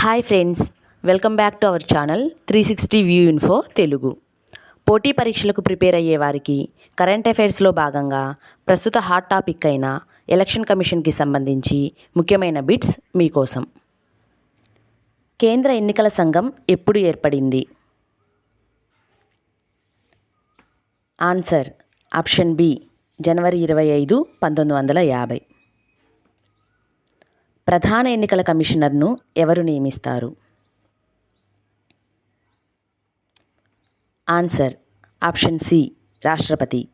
Hi friends welcome back to our channel three sixty view info Telugu పోటీ పరీక్షలకు prepare అయ్యే వారికి current అఫైర్స్లో భాగంగా ప్రస్తుత హాట్ టాపిక్ అయిన ఎలక్షన్ కమిషన్కి సంబంధించి ముఖ్యమైన బిట్స్ మీకోసం. కేంద్ర ఎన్నికల సంఘం ఎప్పుడు ఏర్పడింది? ఆన్సర్ ఆప్షన్ బి జనవరి ఇరవై ఐదు పంతొమ్మిది వందల యాభై. ప్రధాన ఎన్నికల కమిషనర్ను ఎవరు నియమిస్తారు? ఆన్సర్ ఆప్షన్ సి రాష్ట్రపతి.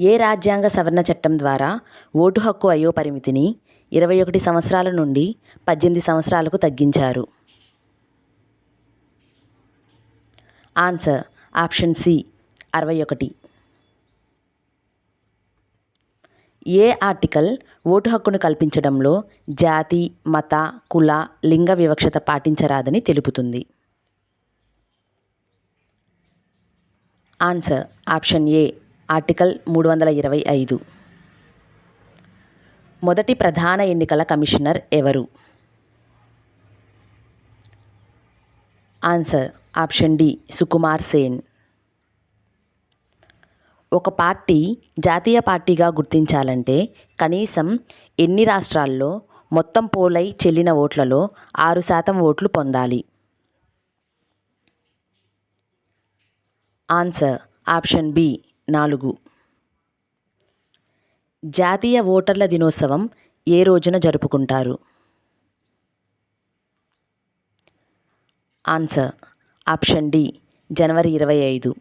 ఏ రాజ్యాంగ సవరణ చట్టం ద్వారా ఓటు హక్కు అయో పరిమితిని ఇరవై ఒకటి సంవత్సరాల నుండి పద్దెనిమిది సంవత్సరాలకు తగ్గించారు? ఆన్సర్ ఆప్షన్ సి అరవై ఒకటి. ఏ ఆర్టికల్ ఓటు హక్కును కల్పించడంలో జాతి మత కుల లింగ వివక్షత పాటించరాదని తెలుపుతుంది. ఆన్సర్ ఆప్షన్ ఏ ఆర్టికల్ మూడు వందల ఇరవై ఐదు. మొదటి ప్రధాన ఎన్నికల కమిషనర్ ఎవరు? Answer option D Sukumar Sen. ఒక పార్టీ జాతీయ పార్టీగా గుర్తించాలంటే కనీసం ఎన్ని రాష్ట్రాల్లో మొత్తం పోలై చెల్లిన ఓట్లలో ఆరు శాతం ఓట్లు పొందాలి? ఆన్సర్ ఆప్షన్ బి నాలుగు. జాతీయ ఓటర్ల దినోత్సవం ఏ రోజున జరుపుకుంటారు? ఆన్సర్ ఆప్షన్ డి జనవరి ఇరవై ఐదు.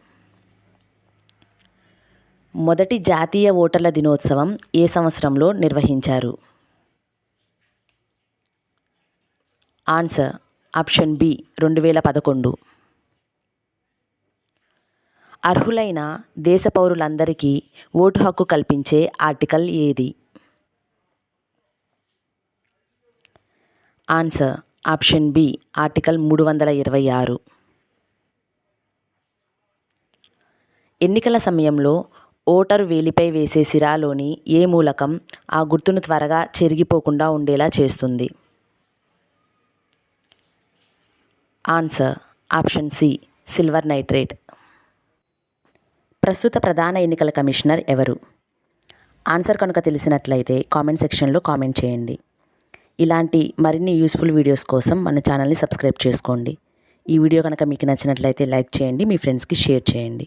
మొదటి జాతీయ ఓటర్ల దినోత్సవం ఏ సంవత్సరంలో నిర్వహించారు? ఆన్సర్ ఆప్షన్ బి రెండు వేల పదకొండు. అర్హులైన దేశ పౌరులందరికీ ఓటు హక్కు కల్పించే ఆర్టికల్ ఏది? ఆన్సర్ ఆప్షన్ బి ఆర్టికల్ మూడు వందల ఇరవై ఆరు. ఎన్నికల సమయంలో ఓటరు వేలిపై వేసే సిరాలోని ఏ మూలకం ఆ గుర్తును త్వరగా చెరిగిపోకుండా ఉండేలా చేస్తుంది? Answer option C silver nitrate. ప్రస్తుత ప్రధాన ఎన్నికల కమిషనర్ ఎవరు? ఆన్సర్ కనుక తెలిసినట్లయితే కామెంట్ సెక్షన్లో కామెంట్ చేయండి. ఇలాంటి మరిన్ని యూస్ఫుల్ వీడియోస్ కోసం మన ఛానల్ని సబ్స్క్రైబ్ చేసుకోండి. ఈ వీడియో కనుక మీకు నచ్చినట్లయితే లైక్ చేయండి మీ ఫ్రెండ్స్కి షేర్ చేయండి.